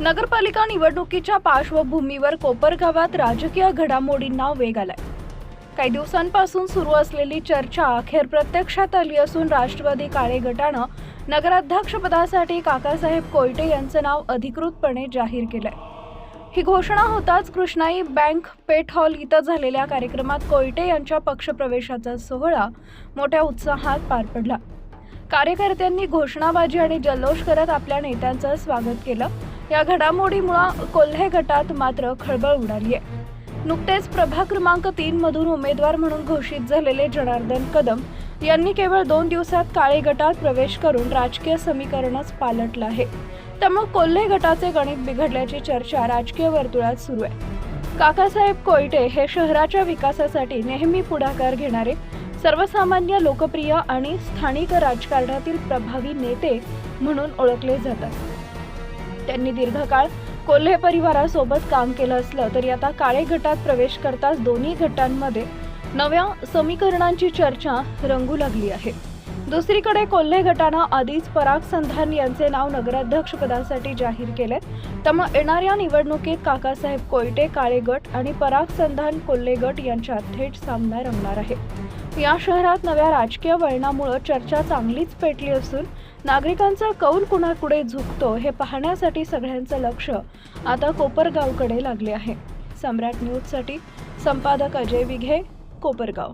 नगरपालिका निवडणुकीच्या पार्श्वभूमीवर कोपरगावात राजकीय घडामोडींना वेग आलाय. काही दिवसांपासून सुरू असलेली चर्चा अखेर प्रत्यक्षात आली असून राष्ट्रवादी काळे गटानं नगराध्यक्षपदासाठी काकासाहेब कोयटे यांचं नाव अधिकृतपणे जाहीर केलंय. ही घोषणा होताच कृष्णाई बँक पेठ हॉल इथं झालेल्या कार्यक्रमात कोयटे यांच्या पक्षप्रवेशाचा सोहळा मोठ्या उत्साहात पार पडला. कार्यकर्त्यांनी घोषणाबाजी आणि जल्लोष करत आपल्या नेत्यांचं स्वागत केलं. या घडामोडीमुळे कोल्हे गटात मात्र खळबळ उडाली आहे नुकतेच प्रभाग क्रमांक तीन मधून उमेदवार म्हणून घोषित झालेले जनार्दन कदम यांनी केवळ दोन दिवसात काळे गटात प्रवेश करून राजकीय समीकरणच पालटलं आहे. त्यामुळे कोल्हे गटाचे गणित बिघडल्याची चर्चा राजकीय वर्तुळात सुरू आहे. काकासाहेब कोयटे हे शहराच्या विकासासाठी नेहमी पुढाकार घेणारे सर्वसामान्य लोकप्रिय आणि स्थानिक राजकारणातील प्रभावी नेते म्हणून ओळखले जातात. त्यांनी दीर्घकाळ कोल्हे परिवारासोबत काम केलं असलं तरी आता काळे गटात प्रवेश करताच दोन्ही गटांमध्ये नव्या समीकरणांची चर्चा रंगू लागली आहे. दुसरीकडे कोल्हे गटानं आधीच पराग संधान यांचे नाव नगराध्यक्षपदासाठी जाहीर केले त्यामुळे येणाऱ्या निवडणुकीत काकासाहेब कोयटे काळे गट आणि पराग संधान कोल्हे गट यांच्यात थेट सामना रंगणार आहे. या शहरात नव्या राजकीय वळणामुळे चर्चा चांगलीच पेटली असून नागरिकांचा कौल कुणाकडे झुकतो हे पाहण्यासाठी सगळ्यांचं लक्ष आता कोपरगावकडे लागले आहे. सम्राट न्यूजसाठी संपादक अजय विघे कोपरगाव.